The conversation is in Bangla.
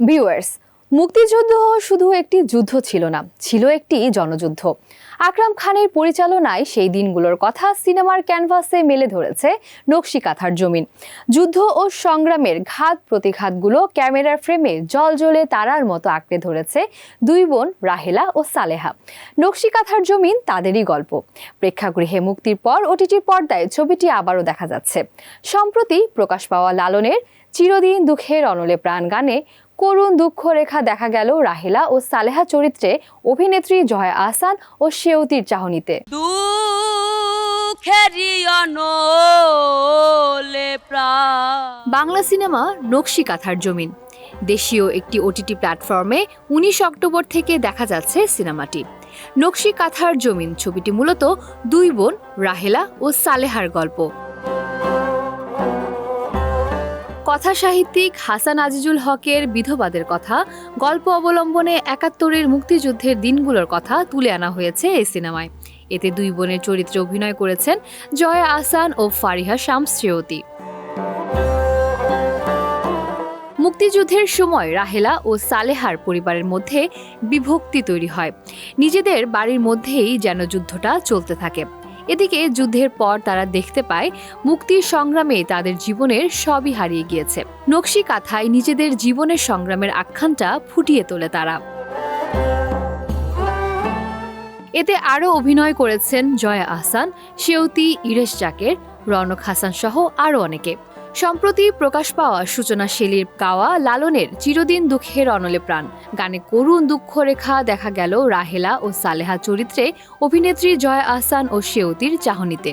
ভিউয়ার্স, মুক্তিযুদ্ধ শুধু একটি যুদ্ধ ছিল না, ছিল একটি জনযুদ্ধ। আকরাম খানের পরিচালনায় সেই দিনগুলোর কথা সিনেমার ক্যানভাসে মেলে ধরেছে নকশি কাঁথার জমিন। যুদ্ধ ও সংগ্রামের ঘাত প্রতিঘাতগুলো ক্যামেরার ফ্রেমে জল জ্বলে তারার মতো আঁকড়ে ধরেছে দুই বোন রাহেলা ও সালেহা। নকশি কাঁথার জমিন তাদেরই গল্প। প্রেক্ষাগৃহে মুক্তির পর ওটিটির পর্দায় ছবিটি আবারও দেখা যাচ্ছে। সম্প্রতি প্রকাশ পাওয়া লালনের চিরদিন দুঃখের অনলে প্রাণ গানে করুণ দুঃখ রেখা দেখা গেল রাহেলা ও সালেহা চরিত্রে অভিনেত্রী জয়া আহসান ও শেউতির চাহনিতে। বাংলা সিনেমা নকশি কাঁথার জমিন। দেশীয় একটি ওটিটি প্ল্যাটফর্মে উনিশ অক্টোবর থেকে দেখা যাচ্ছে সিনেমাটি। নকশি কাঁথার জমিন ছবিটি মূলত দুই বোন রাহেলা ও সালেহার গল্প। কথা সাহিত্যিক হাসান আজিজুল হকের বিধবাদের কথা, গল্প অবলম্বনে একাত্তরের মুক্তিযুদ্ধের দিনগুলোর কথা তুলে আনা হয়েছে এই সিনেমায়। এতে দুই বোনের চরিত্রে অভিনয় করেছেন জয়া আসান ও ফারিহা শামস শ্রেয়তী মুক্তিযুদ্ধের সময় রাহেলা ও সালেহার পরিবারের মধ্যে বিভক্তি তৈরি হয়। নিজেদের বাড়ির মধ্যেই যেন যুদ্ধটা চলতে থাকে। এদিকে যুদ্ধের পর তারা দেখতে পায়, মুক্তির সংগ্রামে তাদের জীবনের সবই হারিয়ে গিয়েছে। নকশি কাথায় নিজেদের জীবনের সংগ্রামের আখ্যানটা ফুটিয়ে তোলে তারা। এতে আরও অভিনয় করেছেন জয়া আহসান সেউতি ইরেশ জাকের, রনক হাসান সহ আরও অনেকে। সম্প্রতি প্রকাশ পাওয়া সূচনা শেলির গাওয়া লালনের চিরদিন দুঃখের অনলে প্রাণ। গানে করুণ দুঃখ রেখা দেখা গেল রাহেলা ও সালেহা চরিত্রে অভিনেত্রী জয় আহসান ও শেউতির চাহনিতে।